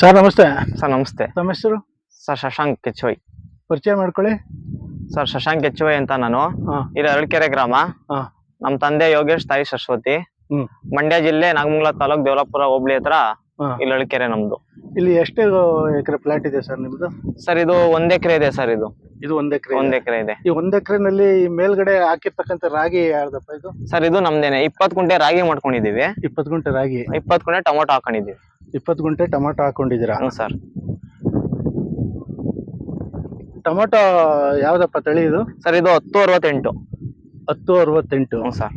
Sir ನಮಸ್ತೆ. Sir ನಮಸ್ತೆ. ತಮ್ಮ ಹೆಸರು? ಸರ್ ಶಶಾಂಕ್ ಕೆಚ್ಚೋಯ್ ಪರಿಚಯ ಮಾಡ್ಕೊಳ್ಳಿ. ಸರ್ ಶಶಾಂಕ್ ಕೆಚ್ಚೋಯ್ ಅಂತ ನಾನು. ಇದು ಅರಳ್ಕೆರೆ ಗ್ರಾಮ. ನಮ್ಮ ತಂದೆ ಯೋಗೇಶ್ ತಾಯಿ ಸರಸ್ವತಿ. ಮಂಡ್ಯ ಜಿಲ್ಲೆ ನಾಗಮಂಗಲ ತಾಲೂಕ್ ದೇವಲಾಪುರ ಹೋಬಳಿ ಹತ್ರ ಇಲ್ಲಿ ಅಳಕೆರೆ ನಮ್ದು. ಇಲ್ಲಿ ಎಷ್ಟು ಎಕರೆ ಪ್ಲಾಟ್ ಇದೆ ಸರ್ ನಿಮ್ದು? ಸರ್ ಇದು ಒಂದ್ ಎಕರೆ ಇದೆ ಸರ್ ಇದು. ಇದು ಒಂದ್ ಎಕರೆ ಒಂದ್ ಎಕರೆ ಇದೆ. ಈ ಒಂದ್ ಎಕರೆನಲ್ಲಿ ಮೇಲ್ಗಡೆ ಹಾಕಿರ್ತಕ್ಕಂತ ರಾಗಿ ಯಾರ್ದಪ್ಪ ಇದು? ಸರ್ ಇದು ನಮ್ದೇನೆ. ಇಪ್ಪತ್ ಗುಂಟೆ ರಾಗಿ ಮಾಡ್ಕೊಂಡಿದೀವಿ ಇಪ್ಪತ್ ಗುಂಟೆ ರಾಗಿ. ಇಪ್ಪತ್ ಗುಂಟೆ ಟೊಮೊಟೊ ಹಾಕೊಂಡಿದೀವಿ ಇಪ್ಪತ್ತು ಗುಂಟೆ ಟೊಮಾಟೊ ಹಾಕೊಂಡಿದ್ದೀರಾ? ಹ್ಞೂ ಸರ್. ಟೊಮಾಟೊ ಯಾವುದಪ್ಪ ತಳಿ ಇದು? ಸರ್ ಇದು ಹತ್ತು ಅರವತ್ತೆಂಟು. ಹತ್ತು ಅರವತ್ತೆಂಟು. ಹ್ಞೂ ಸರ್.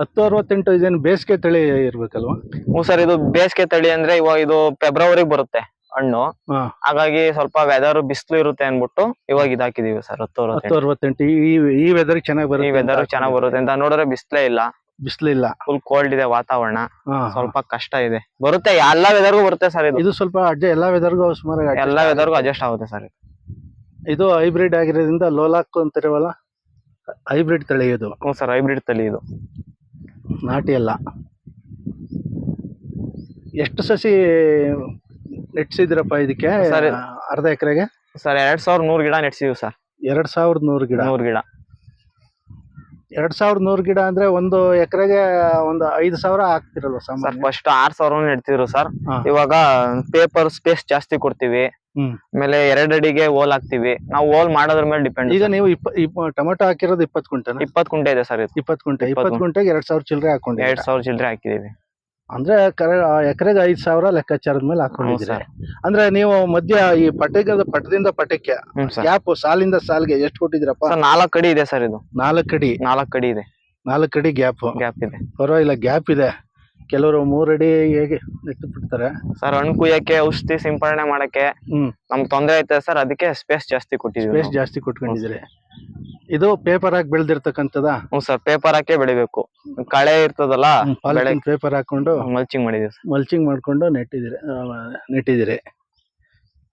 ಹತ್ತು ಅರವತ್ತೆಂಟು ಇದೇನು ಬೇಸಿಗೆ ತಳಿ ಇರ್ಬೇಕಲ್ವಾ? ಹ್ಞೂ ಸರ್ ಇದು ಬೇಸಿಗೆ ತಳಿ ಅಂದ್ರೆ ಇವಾಗ ಇದು ಫೆಬ್ರವರಿಗೆ ಬರುತ್ತೆ ಹಣ್ಣು. ಹಾ. ಹಾಗಾಗಿ ಸ್ವಲ್ಪ ವೆದರ್ ಬಿಸಿಲು ಇರುತ್ತೆ ಅನ್ಬಿಟ್ಟು ಇವಾಗ ಇದಾಕಿದೀವಿ ಸರ್ ಹತ್ತು ಹತ್ತು ಅರವತ್ತೆಂಟು. ಅರವತ್ತೆಂಟು ಈ ಈ ವೆದರ್ ಚೆನ್ನಾಗಿ ಈ ಬರುತ್ತೆ ವೆದರ್ ಚೆನ್ನಾಗಿ ಬರುತ್ತೆ ಅಂತ ನೋಡಿದ್ರೆ ಬಿಸ್ಲೇ ಇಲ್ಲ. ಬಿಸಿಲಿಲ್ಲ. ಫುಲ್ ಕೋಲ್ಡ್ ಇದೆ ವಾತಾವರಣ. ಸ್ವಲ್ಪ ಕಷ್ಟ ಇದೆ. ಬರುತ್ತೆ ಎಲ್ಲಾ ವೆದರ್ಗೂ ಬರುತ್ತೆ ಸರ್ ಇದು. ಇದು ಸ್ವಲ್ಪ ಅಡ್ಜ ಎಲ್ಲ ವೆದರ್ಗೂ ಸುಮಾರು ಎಲ್ಲಾ ವೆದರ್ಗೂ ಅಡ್ಜಸ್ಟ್ ಆಗುತ್ತೆ. ಸರ್ ಇದು. ಹೈಬ್ರಿಡ್ ಆಗಿರೋದ್ರಿಂದ ಲೋಲಾಕ್ ಅಂತಿರವಲ್ಲ ಹೈಬ್ರಿಡ್ ತಳಿ ಇದು ಹ್ಞೂ ಸರ್ ಹೈಬ್ರಿಡ್ ತಳಿ ಇದು ನಾಟಿ ಅಲ್ಲ. ಎಷ್ಟು ಸಸಿ ನೆಟ್ಸಿದ್ರಪ್ಪ ಇದಕ್ಕೆ ಸರ್ ಅರ್ಧ ಎಕರೆಗೆ? ಸರ್ ಎರಡ್ ಸಾವಿರದ ನೂರು ಗಿಡ ನೆಟ್ಸಿದ್ವಿ ಸರ್ ಎರಡ್ ಸಾವಿರದ ನೂರು ಗಿಡ. ನೂರು ಗಿಡ. ಎರಡ್ ಸಾವಿರದ ನೂರು ಗಿಡ ಅಂದ್ರೆ ಒಂದು ಎಕರೆಗೆ ಒಂದು ಐದು ಸಾವಿರ ಹಾಕ್ತಿರಲ್ವ ಸರ್ ಸಾಮಾನ್ಯ ಫಸ್ಟ್ ಆರ್ ಸಾವಿರ ನೆಡ್ತಿದ್ರು ಸರ್. ಹಾ. ಇವಾಗ ಪೇಪರ್ ಸ್ಪೇಸ್ ಜಾಸ್ತಿ ಕೊಡ್ತೀವಿ. ಹ್ಮ್. ಆಮೇಲೆ ಎರಡಡಿಗೆ ಹೋಲ್ ಹಾಕ್ತಿವಿ. ನಾವು ಹೋಲ್ ಮಾಡೋದ್ರ ಮೇಲೆ ಡಿಪೆಂಡ್ ಈಗ ನೀವು ಇಪ್ಪ ಇಪ್ಪ ಟೊಮೆಟೊ ಹಾಕಿರೋದು ಇಪ್ಪತ್ತು ಕುಂಟೆ ಇಪ್ಪತ್ ಕುಂಟೆ ಇದೆ ಸರ್ ಇದು. ಇಪ್ಪತ್ತು ಕುಂಟೆ ಇಪ್ಪತ್ತು ಇಪ್ಪತ್ತು ಕುಂಟೆಗೆ ಎರಡ್ ಸಾವಿರ ಚಿಲ್ಲರೆ ಹಾಕೊಂಡಿ ಎರಡ್ ಸಾವಿರ ಚಿಲ್ಲರೆ ಹಾಕಿದೀವಿ ಅಂದ್ರೆ ಕರೆ ಎಕರೆಗೆ ಐದು ಸಾವಿರ ಲೆಕ್ಕಾಚಾರದ ಮೇಲೆ ಹಾಕೊಂಡಿದ್ದೀರಾ ಅಂದ್ರೆ ನೀವು ಮಧ್ಯ ಈ ಪಟ್ಟೆಗೆ ಪಟ್ಟದಿಂದ ಪಟ್ಟಕ್ಕೆ ಗ್ಯಾಪ್ ಸಾಲಿಂದ ಸಾಲಿಗೆ ಎಷ್ಟು ಕೊಟ್ಟಿದ್ದೀರಪ್ಪ? ನಾಲ್ಕು ಅಡಿ ಇದೆ ಸರ್ ಇದು. ನಾಲ್ಕು ಅಡಿ. ನಾಲ್ಕು ಅಡಿ ಇದೆ. ನಾಲ್ಕು ಅಡಿ ಗ್ಯಾಪ್. ಗ್ಯಾಪ್ ಇದೆ. ಪರವಾಗಿಲ್ಲ ಗ್ಯಾಪ್ ಇದೆ. ಕೆಲವರು ಮೂರಡಿ ಅಡಿ ಹೇಗೆ ನೆಟ್ಟು ಬಿಡ್ತಾರೆ ಸರ್ ಹಣ್ಣು ಕುಯ್ಯಕ್ಕೆ ಔಷಧಿ ಸಿಂಪಡಣೆ ಮಾಡಕ್ಕೆ ಹ್ಮ್. ನಮ್ಗೆ ತೊಂದರೆ ಐತೆ ಸರ್. ಅದಕ್ಕೆ ಸ್ಪೇಸ್ ಜಾಸ್ತಿ ಕೊಟ್ಟಿದೀವಿ ಸ್ಪೇಸ್ ಜಾಸ್ತಿ ಕೊಟ್ಕೊಂಡಿದ್ದೀರಿ. ಇದು ಪೇಪರ್ ಹಾಕಿ ಬೆಳೆದಿರ್ತಕ್ಕಂಥದ? ಹ್ಞೂ ಸರ್ ಪೇಪರ್ ಹಾಕೇ ಬೆಳಿಬೇಕು. ಕಳೆ ಇರ್ತದಲ್ಲ ಬೆಳೆ ಪೇಪರ್ ಹಾಕೊಂಡು ಮಲ್ಚಿಂಗ್ ಮಾಡಿದೀವಿ ಸರ್. ಮಲ್ಚಿಂಗ್ ಮಾಡ್ಕೊಂಡು ನೆಟ್ಟಿದ್ದೀರಿ ಆ, ನೆಟ್ಟಿದ್ದೀರಿ.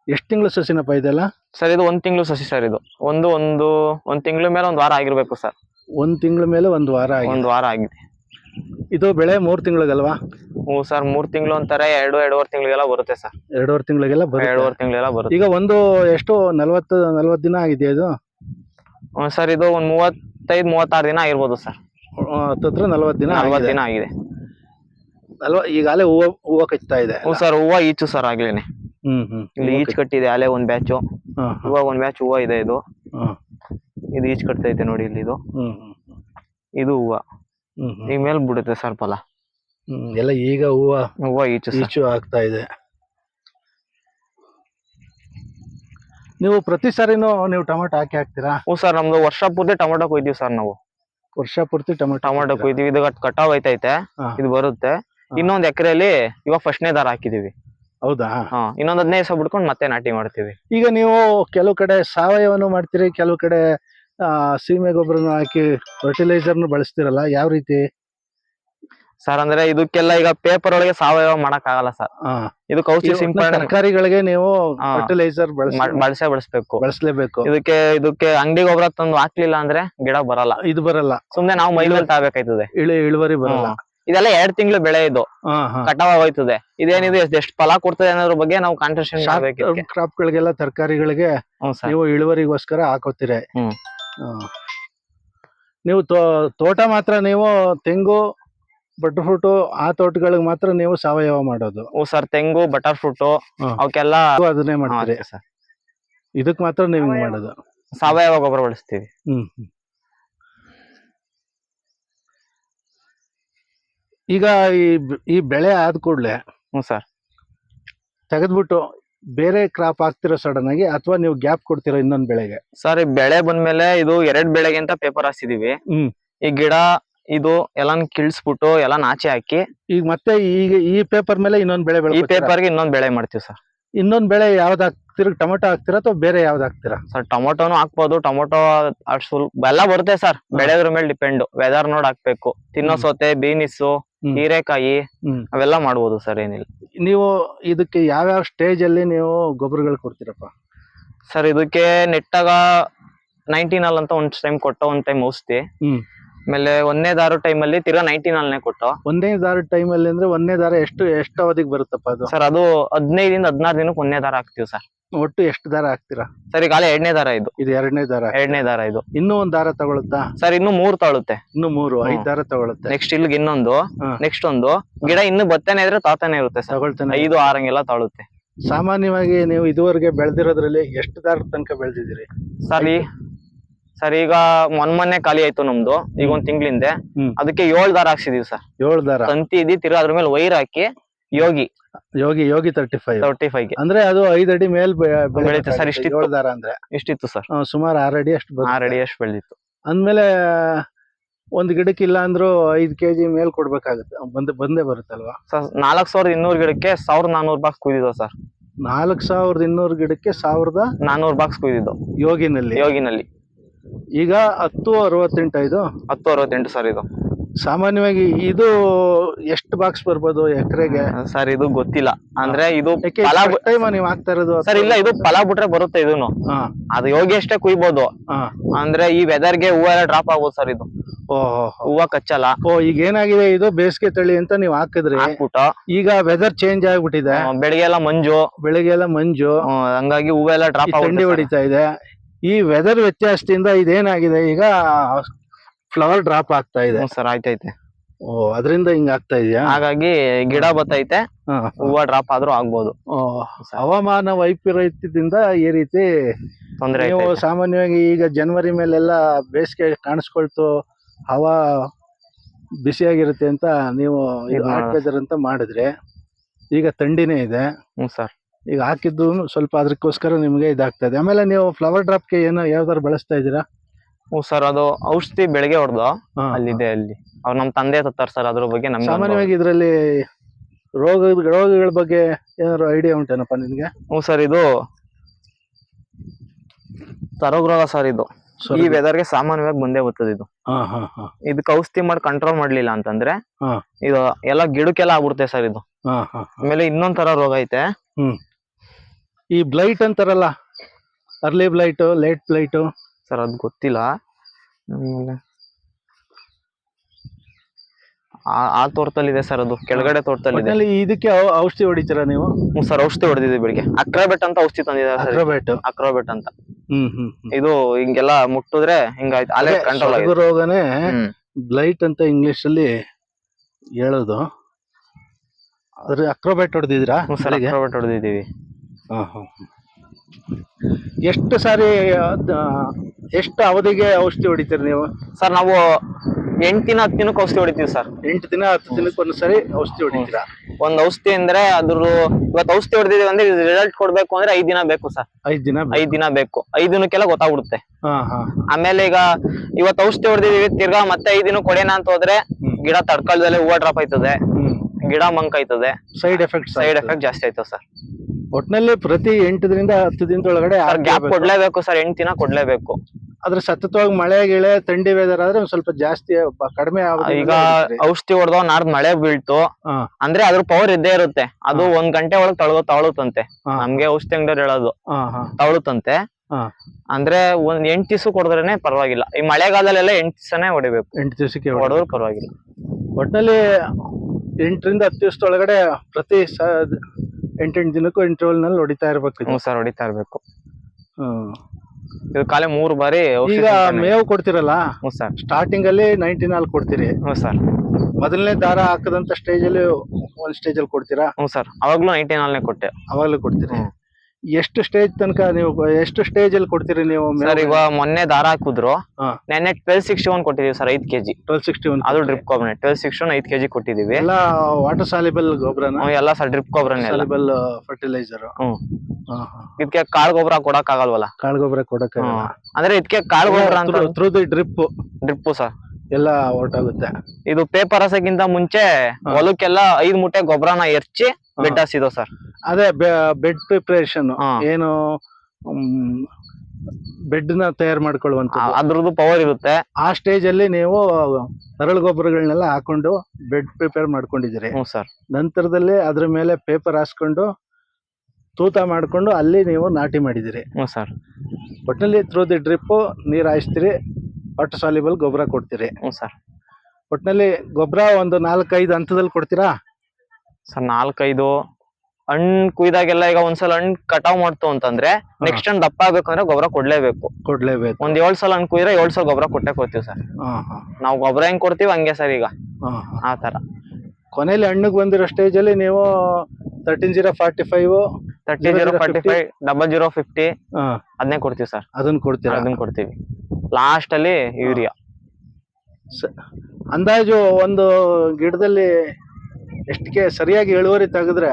ಎಷ್ಟು ತಿಂಗಳು ಸಸಿನಪ್ಪ ಇದೆಲ್ಲ? ಸರ್ ಇದು ಒಂದ್ ತಿಂಗಳು ಸಸಿ ಸರ್ ಇದು. ಒಂದು ಒಂದು ಒಂದ್ ತಿಂಗಳ ಮೇಲೆ ಒಂದ್ ವಾರ ಆಗಿರ್ಬೇಕು ಸರ್. ಒಂದ್ ತಿಂಗಳ ಮೇಲೆ ಒಂದು ವಾರ ಆಗಿದೆ. ಒಂದ್ ವಾರ ಆಗಿದೆ. ಇದು ಬೆಳೆ ಮೂರು ತಿಂಗಳಿಗಲ್ವಾ? ಹ್ಞೂ ಸರ್ ಮೂರ್ ತಿಂಗಳು ಅಂತಾರೆ ಎರಡು ಎರಡೂವರೆ ತಿಂಗಳಿಗೆಲ್ಲ ಬರುತ್ತೆ ಸರ್. ಎರಡೂವರೆ ತಿಂಗಳಿಗೆಲ್ಲ ಬರುತ್ತೆ. ಎರಡೂವರೆ ತಿಂಗಳಿಗೆಲ್ಲ ಬರುತ್ತೆ. ಈಗ ಒಂದು ಎಷ್ಟು ನಲ್ವತ್ತು ನಲ್ವತ್ತು ದಿನ ಆಗಿದೆ ಇದು? ಹ್ಞೂ ಸರ್ ಇದು ಒಂದು ಮೂವತ್ತೈದು ಮೂವತ್ತಾರು ದಿನ ಆಗಿರ್ಬೋದು ಸರ್. ಆ, ಹತ್ತತ್ರ ನಲ್ವತ್ತು ದಿನ ನಲ್ವತ್ತು ದಿನ ಆಗಿದೆ. ಅಲ್ವಾ ಈಗಾಗಲೇ ಹೂವು ಹೂವು ಕಚ್ತಾ ಇದೆ ಹ್ಞೂ ಸರ್ ಹೂವು ಈಚು ಸರ್ ಆಗ್ಲೇನೆ. ಹ್ಞೂ ಹ್ಞೂ ಇಲ್ಲಿ ಈಚ್ ಕಟ್ಟಿದೆ ಅಲೆ ಒಂದು ಬ್ಯಾಚು ಹಾ, ಹಾ, ಇವಾಗ ಒಂದ್ ಬ್ಯಾಚ್ ಹೂವು ಇದೆ ಇದು. ಹಾ. ಇದು ಈಚ್ ಕಟ್ತೈತೆ ನೋಡಿ ಇಲ್ಲಿ ಇದು. ಹ್ಮ್ ಹ್ಮ್. ಇದು ಹೂವ. ಈಗ ಮೇಲ್ ಬಿಡುತ್ತೆ ಸರ್ ಫಲ ಹ್ಮ್ ಎಲ್ಲ ಈಗ ಹೂವು ಹೂವ ಈಚು ಆಗ್ತಾ ಇದೆ. ನೀವು ಪ್ರತಿ ಸಾರಿನೂ ನೀವು ಟೊಮೆಟೊ ಹಾಕಿ ಹಾಕ್ತೀರಾ? ಹ್ಞೂ ಸರ್ ನಮ್ದು ವರ್ಷ ಪೂರ್ತಿ ಟೊಮೆಟೊ ಕೊಯ್ತೀವಿ ಸರ್ ನಾವು. ವರ್ಷ ಪೂರ್ತಿ ಟೊಮೆಟೊ ಟೊಮೊಟೊ ಕೊಯ್ತೀವಿ ಇದು ಕಟಾವ್ ಐತೈತೆ ಹಾ. ಇದು ಬರುತ್ತೆ. ಇನ್ನೊಂದು ಎಕರೆಲಿ ಇವಾಗ ಫಸ್ಟ್ನೇ ದಾರ ಹಾಕಿದೀವಿ. ಹೌದಾ? ಹಾ ಇನ್ನೊಂದ್ ಹದಿನೈದು ದಿವಸ ಬಿಟ್ಕೊಂಡು ಮತ್ತೆ ನಾಟಿ ಮಾಡ್ತೀವಿ. ಈಗ ನೀವು ಕೆಲವು ಕಡೆ ಸಾವಯವನು ಮಾಡ್ತೀರಿ ಕೆಲವು ಕಡೆ ಸೀಮೆ ಗೊಬ್ಬರನ ಹಾಕಿ ಫರ್ಟಿಲೈಸರ್ನು ಬಳಸ್ತಿರಲ್ಲ ಯಾವ ರೀತಿ? ಸರ್ ಅಂದ್ರೆ ಇದಕ್ಕೆಲ್ಲ ಈಗ ಪೇಪರ್ ಒಳಗೆ ಸಾವಯವ ಮಾಡಕ್ ಆಗಲ್ಲ ಸರ್ ಇದಕ್ಕೆ ಔಷಧಿ ಸಿಂಪಡಣೆ ತರಕಾರಿಗಳಿಗೆ ನೀವು ಫರ್ಟಿಲೈಸರ್ ಬಳಸೇ ಬಳಸಬೇಕು. ಬಳಸಲೇಬೇಕು. ಇದಕ್ಕೆ ಇದಕ್ಕೆ ಅಂಗಡಿ ಗೊಬ್ಬರ ತಂದು ಹಾಕ್ಲಿಲ್ಲ ಅಂದ್ರೆ ಗಿಡ ಬರಲ್ಲ. ಇದು ಬರಲ್ಲ. ಸುಮ್ನೆ ನಾವು ಮೈಲಲ್ಲಿ ತಗೋಬೇಕಾಯ್ತದೆ. ಇಳಿ ಇಳುವರಿ ಬರಲ್ಲ. ಇದೆಲ್ಲ ಎರಡ್ ತಿಂಗಳು ಬೆಳೆ ಇದು. ಕಟಾವಾಗೋಯ್ತದೆ ಕಟಾವ್ ಹೋಯ್ತದೆ ಇದೇನಿದೆ ಎಷ್ಟು ಎಷ್ಟು ಫಲ ಕೊಡ್ತದೆ ಅನ್ನೋದ್ರ ಬಗ್ಗೆ ನಾವು ಇದಕ್ಕೆ. ಕ್ರಾಪ್ ಗಳಿಗೆಲ್ಲ ತರಕಾರಿಗಳಿಗೆ ನೀವು ಇಳುವರಿಗೋಸ್ಕರ ಹಾಕೋತೀರಿ. ನೀವು ತೋ- ತೋಟ ಮಾತ್ರ ನೀವು ತೆಂಗು ಬಟರ್ ಫ್ರೂಟ್ ಆ ತೋಟಗಳಿಗೆ ಮಾತ್ರ ನೀವು ಸಾವಯವ ಮಾಡೋದು. ಓ ಸರ್ ತೆಂಗು ಬಟರ್ ಫ್ರೂಟ್. ಅವಕ್ಕೆಲ್ಲ ಅದನ್ನೇ ಮಾಡ್ತೀರಿ. ಸರ್. ಇದಕ್ಕೆ ಮಾತ್ರ ನೀವು ಹಿಂಗ್ ಮಾಡೋದು. ಸಾವಯವ ಗೊಬ್ಬರ ಬಳಸ್ತೀವಿ. ಹ್ಮ್ ಹ್ಮ್. ಈಗ ಈ ಈ ಬೆಳೆ ಆದ ಕೂಡಲೇ ಹ್ಞೂ ಸರ್. ತೆಗೆದ್ಬಿಟ್ಟು ಬೇರೆ ಕ್ರಾಪ್ ಹಾಕ್ತಿರೋ ಸಡನ್ ಆಗಿ ಅಥವಾ ನೀವು ಗ್ಯಾಪ್ ಕೊಡ್ತಿರೋ ಇನ್ನೊಂದ್ ಬೆಳೆಗೆ? ಸರ್ ಈ ಬೆಳೆ ಬಂದ್ಮೇಲೆ ಇದು ಎರಡ್ ಬೆಳೆಗೆ ಅಂತ ಪೇಪರ್ ಹಾಕ್ಸಿದೀವಿ ಹ್ಮ್. ಈ ಗಿಡ ಇದು ಎಲ್ಲಾನ್ ಕಿಳ್ಸ್ಬಿಟ್ಟು ಎಲ್ಲ ಆಚೆ ಹಾಕಿ ಈಗ ಮತ್ತೆ ಈಗ ಈ ಪೇಪರ್ ಮೇಲೆ ಇನ್ನೊಂದ್ ಬೆಳೆ ಈ ಬೆಳೆ ಪೇಪರ್ಗೆ ಇನ್ನೊಂದ್ ಬೆಳೆ ಮಾಡ್ತೀವಿ ಸರ್ ಇನ್ನೊಂದ್ ಬೆಳೆ ಯಾವ್ದು ಹಾಕ್ತಿರ ಟೊಮೆಟೊ ಹಾಕ್ತೀರಾ ಅಥವಾ ಬೇರೆ ಯಾವ್ದು ಹಾಕ್ತೀರಾ? ಸರ್ ಟೊಮೊಟೊನು ಹಾಕ್ಬೋದು. ಟೊಮೊಟೊ ಅಷ್ಟು ಸ್ವಲ್ಪ ಎಲ್ಲ ಬರುತ್ತೆ ಸರ್. ಬೆಳೆದ್ರ ಮೇಲೆ ಡಿಪೆಂಡ್ ವೆದರ್ ನೋಡ್ ಹಾಕ್ಬೇಕು. ತಿನ್ನೋ ಸೋತೆ ಬೀನಿಸು ಹೀರೆಕಾಯಿ. ಅವೆಲ್ಲ ಮಾಡ್ಬೋದು ಸರ್ ಏನಿಲ್ಲ. ನೀವು ಇದಕ್ಕೆ ಯಾವ್ಯಾವ ಸ್ಟೇಜ್ ಅಲ್ಲಿ ನೀವು ಗೊಬ್ಬರಗಳು ಕೊಡ್ತೀರಪ್ಪ? ಸರ್ ಇದಕ್ಕೆ ನೆಟ್ಟಾಗ ನೈನ್ಟೀನ್ ಅಲ್ಲಿ ಅಂತ ಒಂದ್ ಟೈಮ್ ಕೊಟ್ಟ ಒಂದ್ ಟೈಮ್ ಔಷಧಿ. ಆಮೇಲೆ ಒಂದನೇ ದಾರು ಟೈಮಲ್ಲಿ ತಿರ್ಗಾ ನೈನ್ಟಿ ನಾಲ್ನೇ ಕೊಟ್ಟು. ಒಂದನೇ ದಾರ ಅಲ್ಲಿ ಅಂದ್ರೆ ಒಂದನೇ ದಾರ ಎಷ್ಟು ಎಷ್ಟು ಅವಧಿಗೆ ಬರುತ್ತಪ್ಪ ಅದು? ಸರ್ ಅದು ಹದಿನೈದಿಂದ ಹದಿನಾರು ದಿನಕ್ಕೆ ಒಂದನೇ ದಾರ ಹಾಕ್ತಿವಿ ಸರ್. ಒಟ್ಟು ಎಷ್ಟು ದಾರ ಹಾಕ್ತೀರಾ? ಸರ್ ಈಗ ಅಲ್ಲೇ ಎರಡನೇ ದಾರ ಇದು. ಇದು ಎರಡನೇ ದಾರ? ಎರಡನೇ ದಾರ ಇದು. ಇನ್ನೂ ಒಂದ್ ದಾರ ತಗೊಳುತ್ತಾ? ಸರ್ ಇನ್ನು ಮೂರ್ ತಾಳುತ್ತೆ ಇನ್ನು ಮೂರು ಐದ್. ದಾರ ತಗೊಳುತ್ತೆ. ನೆಕ್ಸ್ಟ್ ಇಲ್ಲಿಗೆ ಇನ್ನೊಂದು ಹಾ. ನೆಕ್ಸ್ಟ್ ಒಂದು. ಗಿಡ ಇನ್ನು ಬತ್ತಾನೆ ಇದ್ರೆ ತಾತಾನೆ ಇರುತ್ತೆ ಸರ್. ತಗೊಳ್ತಾನೆ ಐದು ಆರಂಗೆಲ್ಲ ತಾಳುತ್ತೆ ಸಾಮಾನ್ಯವಾಗಿ ನೀವು ಇದುವರೆಗೆ ಬೆಳೆದಿರೋದ್ರಲ್ಲಿ ಎಷ್ಟು ದಾರ ತನಕ ಬೆಳೆದಿದ್ದೀರಿ? ಸರ್ ಈ ಸರ್ ಈಗ ಮೊನ್ ಮೊನ್ನೆ ಖಾಲಿ ಆಯ್ತು ನಮ್ದು ಈಗ ಒಂದ್ ತಿಂಗಳಿಂದೆ. ಅದಕ್ಕೆ ಏಳ್ ದಾರ ಹಾಕ್ಸಿದೀವಿ ಸರ್ ಏಳು ದಾರ? ತಂತಿ ಇದ್ದಿ ತಿರ್ಗಾ ಅದ್ರ ಮೇಲೆ ವೈರ್ ಹಾಕಿ Yogi. Yogi Yogi thirty five thirty ಫೈವ್ಗೆ. ಅಂದ್ರೆ ಅದು ಐದು ಅಡಿ ಮೇಲ್ ಬೆಳೀತು ಸರ್, ಇಷ್ಟು ದಾರ ಅಂದ್ರೆ? ಇಷ್ಟಿತ್ತು ಸರ್ ಸುಮಾರು ಆರ್ ಅಡಿ ಅಷ್ಟು. ಆರ್ ಅಡಿ ಅಷ್ಟು ಬೆಳೆದಿತ್ತು. ಅಂದ್ಮೇಲೆ ಒಂದ್ ಗಿಡಕ್ಕೆ ಇಲ್ಲ ಅಂದ್ರು ಐದ್ ಕೆಜಿ ಮೇಲ್ ಕೊಡ್ಬೇಕಾಗುತ್ತೆ. ಬಂದ್ ಬಂದೇ ಬರುತ್ತಲ್ವಾ? ಸರ್ ನಾಲ್ಕ್ ಸಾವಿರದ ಇನ್ನೂರು ಗಿಡಕ್ಕೆ ಸಾವಿರದ ನಾನೂರು ಬಾಕ್ಸ್ ಕುಯ್ದಿದ್ವ ಸರ್ ನಾಲ್ಕ್ ಸಾವಿರದ ಇನ್ನೂರು ಗಿಡಕ್ಕೆ ಸಾವಿರದ ನಾನೂರು ಬಾಕ್ಸ್ ಕುಯ್ದಿದ್ದು. ಯೋಗಿನಲ್ಲಿ? ಯೋಗಿನಲ್ಲಿ. ಈಗ ಹತ್ತು ಅರವತ್ತೆಂಟು ಐದು ಹತ್ತು ಅರವತ್ತೆಂಟು ಸರ್ ಇದು. ಸಾಮಾನ್ಯವಾಗಿ ಇದು ಎಷ್ಟು ಬಾಕ್ಸ್ ಬರ್ಬೋದು ಎಕರೆಗೆ? ಸರ್ ಇದು ಗೊತ್ತಿಲ್ಲ. ಅಂದ್ರೆ ಇದು ಯಾಕೆ ಫಲ first time ಆ ನೀವ್ ಹಾಕ್ತಾ ಇರೋದು ಸರ್ ಇಲ್ಲ ಇದು ಫಲ ಬಿಟ್ರೆ ಬರುತ್ತೆ ಇದೂನು. ಹಾ. ಅದು ಯೋಗಿ ಅಷ್ಟೇ ಕುಯ್ಬೋದು. ಹಾ. ಅಂದ್ರೆ ಈ ವೆದರ್ಗೆ ಹೂವ ಎಲ್ಲ ಡ್ರಾಪ್ ಆಗ್ಬೋದು ಸರ್ ಇದು. ಓಹೋ ಹೂವ ಕಚ್ಚಲ್ಲ. ಓ ಈಗ ಏನಾಗಿದೆ? ಇದು ಬೇಸಿಗೆ ತಳಿ ಅಂತ ನೀವ್ ಹಾಕಿದ್ರಿ. ಹಾಕ್ಬಿಟ್ಟು. ಈಗ ವೆದರ್ ಚೇಂಜ್ ಆಗ್ಬಿಟ್ಟಿದೆ. ಆ, ಬೆಳಿಗ್ಗೆ ಎಲ್ಲ ಮಂಜು. ಬೆಳಿಗ್ಗೆ ಎಲ್ಲ ಮಂಜು. ಆ, ಹಂಗಾಗಿ ಹೂವೆಲ್ಲ ಈ ಡ್ರಾಪ್ ಥಂಡಿ ಹೊಡಿತಾ ಇದೆ. ಈ ವೆದರ್ ವ್ಯತ್ಯಾಸದಿಂದ ಇದೇನಾಗಿದೆ? ಈಗ ಫ್ಲವರ್ ಡ್ರಾಪ್ ಆಗ್ತಾ ಇದೆ. ಸರ್ ಆಯ್ತೈತೆ ಓ ಅದರಿಂದ ಹಿಂಗ ಆಗ್ತಾ ಇದೆಯಾ? ಹಾಗಾಗಿ ಗಿಡ ಬತ್ತೈತೆ. ಹೂವ ಡ್ರಾಪ್ ಆದ್ರೂ ಆಗ್ಬೋದು. ಹವಾಮಾನ ವೈಪರೀತ್ಯದಿಂದ ಈ ರೀತಿ ತೊಂದರೆ ನೀವು ಸಾಮಾನ್ಯವಾಗಿ ಈಗ ಜನವರಿ ಮೇಲೆಲ್ಲ ಬೇಸಿಗೆ ಕಾಣಿಸ್ಕೊಳ್ತು ಹವಾ ಬಿಸಿಯಾಗಿರುತ್ತೆ ಅಂತ ನೀವು ಅಂತ ಮಾಡಿದ್ರೆ ಈಗ ಥಂಡಿನೇ ಇದೆ. ಹ್ಞೂ ಸರ್. ಈಗ ಹಾಕಿದ್ದು ಸ್ವಲ್ಪ ಅದಕ್ಕೋಸ್ಕರ ನಿಮಗೆ ಇದಾಗ್ತಾ ಇದೆ ಆಮೇಲೆ ನೀವು ಫ್ಲವರ್ ಡ್ರಾಪ್ಗೆ ಏನೋ ಯಾವ್ದಾರು ಬಳಸ್ತಾ ಇದ್ದೀರಾ? ಹ್ಞೂ ಸರ್ ಅದು ಔಷಧಿ ಬೆಳಗ್ಗೆ ಹೊಡೆದು ಹಾ. ಅಲ್ಲಿದೆ ಅಲ್ಲಿ. ಅವ್ರು ನಮ್ಮ ತಂದೆ ತತ್ತಾರ ಸರ್ ಅದ್ರ ಬಗ್ಗೆ ನಮ್ಗೆ ಅನುಭವ. ಸಾಮಾನ್ಯವಾಗಿ ಇದರಲ್ಲಿ ರೋಗ ರೋಗಗಳ ಬಗ್ಗೆ ಏನಾದ್ರು ಐಡಿಯಾ ಉಂಟೇನಪ್ಪ ನಿಮಗೆ? ಹ್ಞೂ ಸರ್ ಇದು ತರೋಗ ರೋಗ ಸರ್ ಇದು. ಈ ವೆದರ್ಗೆ ಸಾಮಾನ್ಯವಾಗಿ ಬಂದೇ ಬರ್ತದೆ ಇದು. ಹಾ ಹಾ ಹಾ. ಇದಕ್ಕೆ ಔಷಧಿ ಮಾಡಿ ಕಂಟ್ರೋಲ್ ಮಾಡ್ಲಿಲ್ಲ ಅಂತಂದ್ರೆ ಹಾ. ಇದು ಎಲ್ಲ ಗಿಡಕ್ಕೆಲ್ಲ ಆಗ್ಬಿಡುತ್ತೆ ಸರ್ ಇದು. ಹಾ ಹಾ ಆಮೇಲೆ ಇನ್ನೊಂದ್ ತರ ರೋಗ ಐತೆ. ಈ ಬ್ಲೈಟ್ ಅಂತಾರಲ್ಲ early blight late blight sir ಅದು ಗೊತ್ತಿಲ್ಲ. ಆಮೇಲೆ ಆ- ಆ ತೋಟದಲ್ಲಿದೆ ಸರ್ ಅದು. ಕೆಳಗಡೆ ತೋಟದಲ್ಲಿದೆ. ಒಟ್ನಲ್ಲಿ ಇದಕ್ಕೆ ಔ- ಔಷಧಿ ಹೊಡಿತೀರ ನೀವು? ಹ್ಞೂ ಸರ್ ಔಷಧಿ ಹೊಡೆದಿದ್ವಿ ಬೆಳಿಗ್ಗೆ. ಅಕ್ರೋಬೆಟ್ ಅಂತ ಔಷಧಿ ತಂದಿದ್ದಾರೆ ಸರ್. ಅಕ್ರೋಬ್ಯಾಟ್ ಅಕ್ರೋಬೆಟ್ ಅಂತ. ಹ್ಮ್ ಹ್ಮ್ ಹ್ಮ್. ಇದು ಹಿಂಗೆಲ್ಲ ಮುಟ್ಟಿದ್ರೆ ಹಿಂಗಾಯ್ತು. ಅಲ್ಲೇ ಅದೇ ಕಂಟ್ರೋಲ್ ಆಗಿದೆ. ರೋಗನೇ ಹ್ಮ್. ಬ್ಲೈಟ್ ಅಂತ ಇಂಗ್ಲಿಷ್ ಅಲ್ಲಿ ಹೇಳೋದು. ಅದ್ರ ಅಕ್ರೋಬ್ಯಾಟ್ ಹೊಡೆದಿದ್ದೀರಾ? ಹ್ಞೂ ಸರ್ ಅಕ್ರೋಬೆಟ್ ಹೊಡೆದಿದ್ದೀವಿ. ಎಷ್ಟು ಸಾರಿ ಎಷ್ಟು ಅವಧಿಗೆ ಔಷಧಿ ಹೊಡಿತೀರಿ ನೀವು? ಸರ್ ನಾವು ಎಂಟು ದಿನ ಹತ್ತು ದಿನಕ್ಕೆ ಔಷಧಿ ಹೊಡಿತೀವಿ ಸರ್. ಎಂಟು ದಿನ ಹತ್ತು ದಿನಕ್ಕೆ ಒಂದು ಸರಿ ಔಷಧಿ ಹೊಡಿತೀರಾ? ಒಂದ್ ಔಷಧಿ ಅಂದ್ರೆ ಅದ್ರ ಇವತ್ತು ಔಷಧಿ ಹೊಡೆದಿದ್ದೀವಿ ಅಂದ್ರೆ ರಿಸಲ್ಟ್ ಕೊಡ್ಬೇಕು ಅಂದ್ರೆ ಐದ್ ದಿನ ಬೇಕು ಸರ್. ಐದ್ ದಿನ. ಐದ್ ದಿನ ಬೇಕು. ಐದ್ ದಿನಕ್ಕೆಲ್ಲ ಗೊತ್ತಾಗ್ಬಿಡುತ್ತೆ. ಹಾ ಹಾ. ಆಮೇಲೆ ಈಗ ಇವತ್ತು ಔಷಧಿ ಹೊಡೆದಿದೀವಿ ತಿರ್ಗಾ ಮತ್ತೆ ಐದ್ ದಿನ ಕೊಡೇನ ಅಂತ ಹೋದ್ರೆ ಗಿಡ ತಡ್ಕಲ್ದಲ್ಲೇ ಹೂವ ಡ್ರಾಪ್ ಆಯ್ತದೆ. ಗಿಡ ಮಂಕ್ ಆಯ್ತದೆ ಸೈಡ್ ಎಫೆಕ್ಟ್ ಸೈಡ್ ಎಫೆಕ್ಟ್ ಜಾಸ್ತಿ ಆಯ್ತದೆ ಸರ್. ಒಟ್ನಲ್ಲಿ ಪ್ರತಿ ಎಂಟರಿಂದ ಹತ್ತು ದಿನದೊಳಗಡೆ ಸರ್ ಗ್ಯಾಪ್ ಕೊಡ್ಲೇಬೇಕು ಸರ್ ಎಂಟು ದಿನ ಕೊಡ್ಲೇಬೇಕು. ಆದ್ರೆ ಸತತವಾಗಿ ಮಳೆ ಗಿಳೆ ಥಂಡಿ ವೆದರ್ ಆದ್ರೆ ಒಂದ್ ಸ್ವಲ್ಪ ಜಾಸ್ತಿ ಬ- ಕಡಿಮೆ ಈಗ. ಔಷಧಿ ಹೊಡೆದೋ ನಾಡ್ದು ಮಳೆ ಬೀಳ್ತು ಹಾ. ಅಂದ್ರೆ ಅದ್ರ ಪವರ್ ಇದ್ದೇ ಇರುತ್ತೆ. ಅದು. ಒಂದ್ ಗಂಟೆ ಒಳಗ್ ತಳಗೋ ತವಳುತ್ತಂತೆ ಹಾ. ನಮ್ಗೆ ಔಷಧಿ ಅಂಗಡಿ ಹೇಳೋದು. ಹಾ ಹಾ. ತವಳುತ್ತಂತೆ ಹಾ. ಅಂದ್ರೆ ಒಂದ್ ಎಂಟ್ ದಿವ್ಸ ಕೊಡದ್ರೇನೆ ಪರವಾಗಿಲ್ಲ. ಈ ಮಳೆಗಾಲದಲ್ಲೆಲ್ಲ ಎಂಟ್ ದಿವ್ಸನೇ ಹೊಡಿಬೇಕು. ಎಂಟು ದಿವಸಕ್ಕೆ ಹೊಡೆದು ಹೊಡೆದ್ರು ಪರವಾಗಿಲ್ಲ. ಒಟ್ನಲ್ಲಿ ಎಂಟರಿಂದ ಹತ್ತು ದಿವಸದೊಳಗಡೆ ಪ್ರತಿ ಸ ಎಂಟೆಂಟು ದಿನಕ್ಕೂ ಇಂಟರ್ವಲ್ನಲ್ಲಿ ಹೊಡಿತಾ ಇರ್ಬೇಕು ಇದು. ಹ್ಞೂ ಸರ್ ಹೊಡಿತಾ ಇರ್ಬೇಕು. ಹ್ಮ್. ಇದು ಕಾಲೇ ಮೂರು ಬಾರಿ ಔಷಧಿ ಈಗ ಸಿಂಪಡಣೆ. ಮೇವು ಕೊಡ್ತಿರಲ್ಲ? ಹ್ಞೂ ಸರ್. ಸ್ಟಾರ್ಟಿಂಗ್ ಅಲ್ಲಿ ನೈನ್ಟೀನ್ ಅಲ್ಲಿ ಕೊಡ್ತೀರಿ. ಹ್ಞೂ ಸರ್. ಮೊದಲನೇ ದಾರ ಹಾಕದಂತ ಸ್ಟೇಜ್ ಅಲ್ಲಿ ಒಂದ್ ಸ್ಟೇಜ್ ಅಲ್ಲಿ ಕೊಡ್ತೀರಾ? ಹ್ಞೂ ಸರ್. ಅವಾಗ್ಲೂ ನೈನ್ಟೀನ್ ಅಲ್ಲೇ ಕೊಟ್ಟೆ. ಅವಾಗಲೂ ಕೊಡ್ತೀರಿ. ಹ್ಮ್. ಎಷ್ಟು ಸ್ಟೇಜ್ ತನಕ ನೀವು ಎಷ್ಟು ಸ್ಟೇಜ್ ಅಲ್ಲಿ ಕೊಡ್ತೀರಿ ನೀವು ಸರ್ ಈಗ ಮೊನ್ನೆ ದಾರ ಹಾಕಿದ್ರು. ಹಾ. ನೆನ್ನೆ ಟ್ವೆಲ್ ಸಿಕ್ಸ್ಟಿ ಒನ್ ಕೊಟ್ಟಿದೀವಿ ಸರ್ ಐದ್ ಕೆಜಿ. ಟ್ವೆಲ್ ಸಿಕ್ಸ್ಟಿ ಒನ್ ಅದು ಡ್ರಿಪ್ ಗೊಬ್ಬರ ಟ್ವೆಲ್ ಸಿಕ್ಸ್ಟಿ ಒನ್ ಐದ್ ಕೆಜಿ ಕೊಟ್ಟಿದೀವಿ. ಎಲ್ಲ ವಾಟರ್ ಸಾಲಿಬಲ್ ಗೊಬ್ಬರ ಎಲ್ಲ ಸರ್ ಡ್ರಿಪ್ ಎಲ್ಲ. Soluble fertiliser hmm. ಇದಕ್ಕೆ ಕಾಳು ಗೊಬ್ಬರ ಕೊಡಕ್ ಆಗಲ್ವಲ್ಲ? ಕಾಳು ಗೊಬ್ಬರ ಕೊಡಕ್ಕೆ ಹ್ಮ್. ಅಂದ್ರೆ ಇದಕ್ಕೆ ಕಾಳು ಗೊಬ್ಬರ ಅಂತ through the drip drip sir. ಎಲ್ಲ ಆಗುತ್ತೆ ಇದು ಪೇಪರ್ ಹಸಕ್ಕಿಂತ ಮುಂಚೆ ಹೊಲಕ್ಕೆಲ್ಲ ಐದ್ ಮೂಟೆ ಗೊಬ್ಬರನ ಎರ್ಚಿ ಬೆಡ್ ಸಿದೋ ಸರ್. ಅದೇ ಬೆಡ್ ಪ್ರಿಪರೇಷನ್ ಏನು ಬೆಡ್ನ ತಯಾರು ಮಾಡ್ಕೊಳ್ಳುವಂತದ್ದು ಅದ್ರದ್ದು ಪವರ್ ಇರುತ್ತೆ. ಆ ಸ್ಟೇಜ್ ಅಲ್ಲಿ ನೀವು ತರಳು ಗೊಬ್ಬರಗಳನ್ನೆಲ್ಲ ಹಾಕೊಂಡು ಬೆಡ್ ಪ್ರಿಪೇರ್ ಮಾಡ್ಕೊಂಡಿದ್ದೀರಿ. ಸರ್. ನಂತರದಲ್ಲಿ ಅದ್ರ ಮೇಲೆ ಪೇಪರ್ ಹಾಸ್ಕೊಂಡು ತೂತ ಮಾಡಿಕೊಂಡು ಅಲ್ಲಿ ನೀವು ನಾಟಿ ಮಾಡಿದಿರಿ ಸರ್. ಒಟ್ಟಿನಲ್ಲಿ ಥ್ರೂ ದಿ ಡ್ರಿಪ್ ನೀರು ಹಾಯಿಸ್ತೀರಿ ವಾಟರ್ ಸಾಲಿಬಲ್ ಗೊಬ್ಬರ ಕೊಡ್ತೀರಿ. ಹ್ಞೂ ಸರ್. ಒಟ್ಟಿನಲ್ಲಿ ಗೊಬ್ಬರ ಒಂದು ನಾಲ್ಕೈದು ಹಂತದಲ್ಲಿ ಕೊಡ್ತೀರಾ? ಸರ್ ನಾಲ್ಕೈದು ಹಣ್ಣು ಕುಯ್ದಾಗೆಲ್ಲ ಈಗ ಒಂದ್ಸಲ ಹಣ್ಣು ಕಟಾವ್ ಮಾಡ್ತು ಅಂತಂದ್ರೆ ನೆಕ್ಸ್ಟ್ ಹಣ್ಣು ದಪ್ಪ ಆಗ್ಬೇಕಂದ್ರೆ ಗೊಬ್ಬರ ಕೊಡ್ಲೇಬೇಕು. ಕೊಡ್ಲೇಬೇಕು. ಒಂದ್ ಏಳ್ ಸಲ ಹಣ್ಣು ಕುಯ್ದ್ರೆ ಏಳ್ ಸಲ ಗೊಬ್ಬರ ಕೊಟ್ಟೆ ಕೊಡ್ತೀವಿ ಸರ್. ನಾವು ಗೊಬ್ಬರ ಹೆಂಗ್ ಕೊಡ್ತೀವಿ ಹಂಗೆ ಸರ್ ಈಗ. ಆ ತರ ಕೊನೆಯಲ್ಲಿ ಹಣ್ಣಿಗೆ ಬಂದಿರೋ ಸ್ಟೇಜ್ ಅಲ್ಲಿ ನೀವು thirteen zero forty five thirty zero forty five double zero fifty ಅದನ್ನೇ ಕೊಡ್ತೀವಿ ಸರ್. ಅದನ್ನ ಕೊಡ್ತೀರಾ? ಅದನ್ನ ಕೊಡ್ತೀವಿ. ಲಾಸ್ಟ್ ಅಲ್ಲಿ ಯೂರಿಯಾ. ಅಂದಾಜು ಒಂದು ಗಿಡದಲ್ಲಿ ಎಷ್ಟಕ್ಕೆ ಸರಿಯಾಗಿ ಇಳುವರಿ ತೆಗೆದ್ರೆ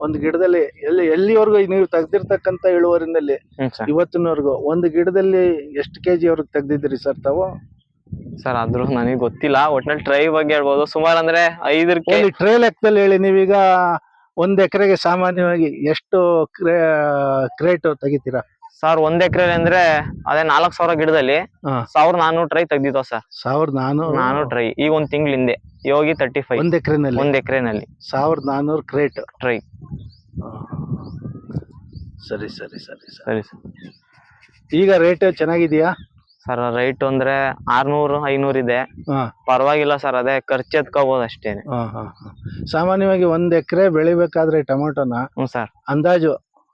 ಒಂದು ಗಿಡದಲ್ಲಿ ಎಲ್ಲಿ ಎಲ್ಲಿವರೆಗೂ ನೀವು ತೆಗ್ದಿರ್ತಕ್ಕಂತ ಇಳುವರಿನಲ್ಲಿ ಇವತ್ತಿನವರೆಗೂ ಒಂದು ಗಿಡದಲ್ಲಿ ಎಷ್ಟು ಕೆಜಿ ಅವ್ರಿಗೆ ತೆಗ್ದಿದ್ರಿ ಸರ್ ತಾವು? ಸರ್ ಅದ್ರ ನನಗೆ ಗೊತ್ತಿಲ್ಲ. ಒಟ್ನಲ್ಲಿ ಟ್ರೈ ಬಗ್ಗೆ ಹೇಳ್ಬೋದು. ಸುಮಾರು ಅಂದ್ರೆ ಐದರ ಒಂದು ಟ್ರೇ ಲೆಕ್ಕದಲ್ಲಿ ಹೇಳಿ ನೀವೀಗ ಒಂದ್ ಎಕರೆಗೆ ಸಾಮಾನ್ಯವಾಗಿ ಎಷ್ಟು ಕ್ರೇಟು ತೆಗಿತೀರಾ? ಸರ್ ಒಂದ್ ಎಕರೆ ಅಂದ್ರೆ ಅದೇ ನಾಲ್ಕ್ ಸಾವಿರ ಗಿಡದಲ್ಲಿ ಹಾ. ಸಾವಿರದ ನಾನೂರು ಟ್ರೈ ತೆಗ್ದಿದ್ವ ಸರ್. ಸಾವಿರದ ನಾನೂರು? ನಾನೂರು ಟ್ರೈ ಈಗ ಒಂದ್ ತಿಂಗಳ ಹಿಂದೆ. ಯೋಗಿ ತರ್ಟಿ ಫೈವ್ ಒಂದ್ ಎಕರೆನಲ್ಲಿ? ಒಂದ್ ಎಕರೆನಲ್ಲಿ. ಸಾವಿರದ ನಾನೂರು ಕ್ರೇಟ್. ಟ್ರೈ ಸರಿ ಸರಿ ಸರಿ ಸರಿ. ಸರಿ ಸರ್. ಈಗ ರೇಟ್ ಚೆನ್ನಾಗಿದೆಯಾ? ಸರ್ ರೈಟ್ ಅಂದ್ರೆ ಆರ್ನೂರು ಐನೂರು ಇದೆ. ಹಾ. ಪರವಾಗಿಲ್ಲ ಸರ್ ಅದೇ ಖರ್ಚು ಎತ್ಕೋಬಹುದು ಅಷ್ಟೇನೆ. ಹಾ ಹಾ ಹಾ. ಸಾಮಾನ್ಯವಾಗಿ ಒಂದ್ ಎಕರೆ ಬೆಳಿಬೇಕಾದ್ರೆ ಟೊಮೊಟೊನ ಹ್ಞೂ ಸರ್. ಅಂದಾಜು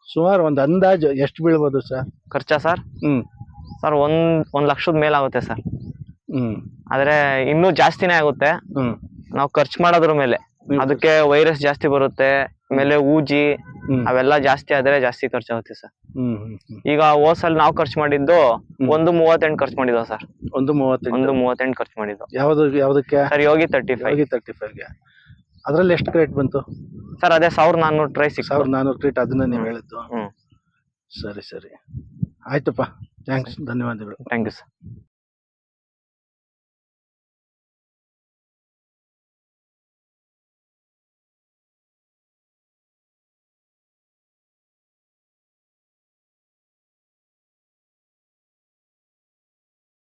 ಸುಮಾರು ಒಂದು ಅಂದಾಜು ಎಷ್ಟು ಬೀಳ್ಬೋದು ಸರ್? ಖರ್ಚಾ ಸರ್? ಹ್ಞೂ ಸರ್ ಒಂದು ಒಂದು ಲಕ್ಷದ ಮೇಲಾಗುತ್ತೆ ಸರ್. ಹ್ಞೂ ಆದ್ರೆ ಇನ್ನೂ ಜಾಸ್ತಿನೇ ಆಗುತ್ತೆ. ಹ್ಞೂ ನಾವು ಖರ್ಚು ಮಾಡೋದ್ರ ಮೇಲೆ. ಅದಕ್ಕೆ ವೈರಸ್ ಜಾಸ್ತಿ ಬರುತ್ತೆ ಆಮೇಲೆ ಊಜಿ ಅವೆಲ್ಲ ಜಾಸ್ತಿ ಆದ್ರೆ ಜಾಸ್ತಿ ಖರ್ಚಾಗುತ್ತೆ ಸರ್. ಈಗ ಹೋಸಲ್ ನಾವು ಖರ್ಚು ಮಾಡಿದ್ದು ಒಂದು ಮೂವತ್ತೆಂಟು ಖರ್ಚು ಮಾಡಿದ್ವು ಸರ್. ಒಂದು ಮೂವತ್ತೆಂಟು. ಒಂದು ಮೂವತ್ತೆಂಟು ಖರ್ಚು ಮಾಡಿದ್ದು ಯಾವ್ದು ಯಾವ್ದಕ್ಕೆ? Sir Yogi thirty five thirty ಫೈವ್ಗೆ ಅದ್ರಲ್ಲಿ ಎಷ್ಟು ಕ್ರೇಟ್ ಬಂತು? ಸರ್ ಅದೇ ಸಾವಿರದ ನಾನ್ನೂರು ಟ್ರೈ ಸಿಕ್ಸ್ ಸಾವಿರದ ನಾನ್ನೂರು ಕ್ರೇಟ್ ಅದನ್ನ ನೀವು ಹೇಳಿದ್ದು. ಹ್ಞೂ ಸರಿ ಸರಿ. ಆಯ್ತಪ್ಪ ಥ್ಯಾಂಕ್ಸ್ ಧನ್ಯವಾದಗಳು. Thank you sir